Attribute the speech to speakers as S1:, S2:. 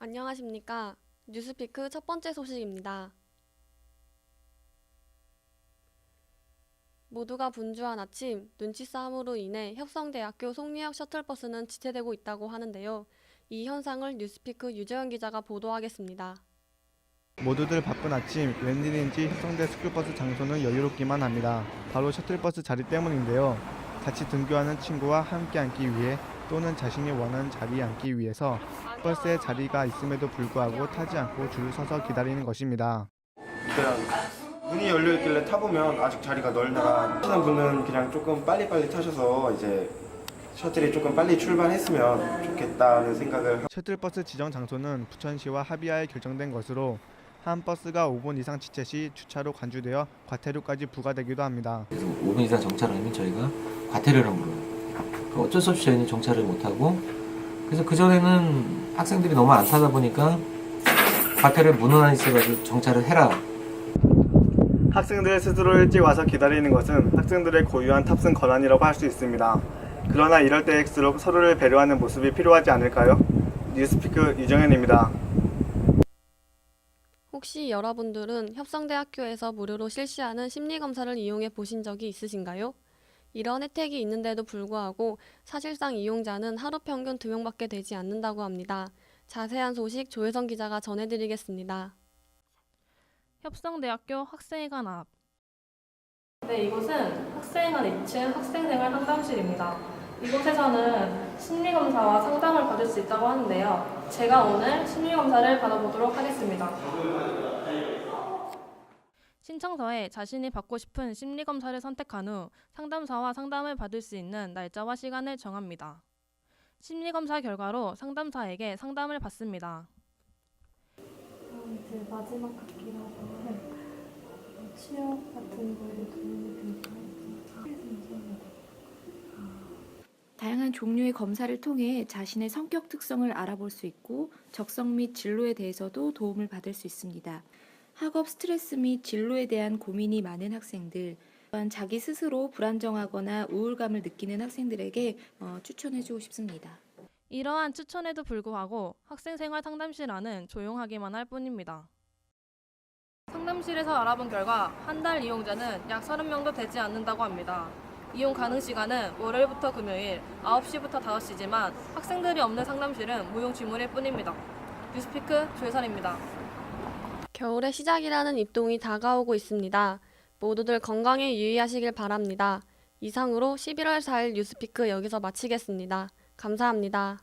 S1: 안녕하십니까. 뉴스피크 첫 번째 소식입니다. 모두가 분주한 아침, 눈치 싸움으로 인해 협성대학교 송리역 셔틀버스는 지체되고 있다고 하는데요. 이 현상을 뉴스피크 유재현 기자가 보도하겠습니다.
S2: 모두들 바쁜 아침 웬일인지 협성대 스쿨버스 장소는 여유롭기만 합니다. 바로 셔틀버스 자리 때문인데요. 같이 등교하는 친구와 함께 앉기 위해 또는 자신이 원하는 자리에 앉기 위해서 버스에 자리가 있음에도 불구하고 타지 않고 줄을 서서 기다리는 것입니다.
S3: 그냥 문이 열려 있길래 타보면 아직 자리가 널더라. 하시는 분은 그냥 조금 빨리빨리 타셔서 이제 셔틀이 조금 빨리 출발했으면 좋겠다는 생각을
S2: 셔틀버스 지정 장소는 부천시와 합의하에 결정된 것으로 한 버스가 5분 이상 지체 시 주차로 관주되어 과태료까지 부과되기도 합니다.
S4: 그래서 5분 이상 정차를 하면 저희가 과태료를 물어요. 그 어쩔 수 없이 저희는 정차를 못하고 그래서 그전에는 학생들이 너무 안 타다 보니까 과태료를 문헌안에 있어가지고 정차를 해라.
S2: 학생들 스스로 일찍 와서 기다리는 것은 학생들의 고유한 탑승 권한이라고 할 수 있습니다. 그러나 이럴 때일수록 서로를 배려하는 모습이 필요하지 않을까요? 뉴스피크 이정현입니다.
S1: 혹시 여러분들은 협성대학교에서 무료로 실시하는 심리검사를 이용해 보신 적이 있으신가요? 이런 혜택이 있는데도 불구하고 사실상 이용자는 하루 평균 2명밖에 되지 않는다고 합니다. 자세한 소식 조혜성 기자가 전해드리겠습니다.
S5: 협성대학교 학생회관 앞.
S6: 네, 이곳은 학생회관 2층 학생생활 상담실입니다. 이곳에서는 심리검사와 상담을 받을 수 있다고 하는데요. 제가 오늘 심리검사를 받아보도록 하겠습니다.
S5: 신청서에 자신이 받고 싶은 심리검사를 선택한 후 상담사와 상담을 받을 수 있는 날짜와 시간을 정합니다. 심리검사 결과로 상담사에게 상담을 받습니다.
S6: 이제 마지막 학기라서 취업 같은 거에 도움이
S7: 다양한 종류의 검사를 통해 자신의 성격 특성을 알아볼 수 있고 적성 및 진로에 대해서도 도움을 받을 수 있습니다. 학업 스트레스 및 진로에 대한 고민이 많은 학생들, 또한 자기 스스로 불안정하거나 우울감을 느끼는 학생들에게 어, 추천해주고 싶습니다.
S5: 이러한 추천에도 불구하고 학생생활 상담실 안은 조용하기만 할 뿐입니다. 상담실에서 알아본 결과 한 달 이용자는 약 30명도 되지 않는다고 합니다. 이용 가능 시간은 월요일부터 금요일 9시부터 5시지만 학생들이 없는 상담실은 무용 지물일 뿐입니다. 뉴스피크 조혜선입니다.
S1: 겨울의 시작이라는 입동이 다가오고 있습니다. 모두들 건강에 유의하시길 바랍니다. 이상으로 11월 4일 뉴스피크 여기서 마치겠습니다. 감사합니다.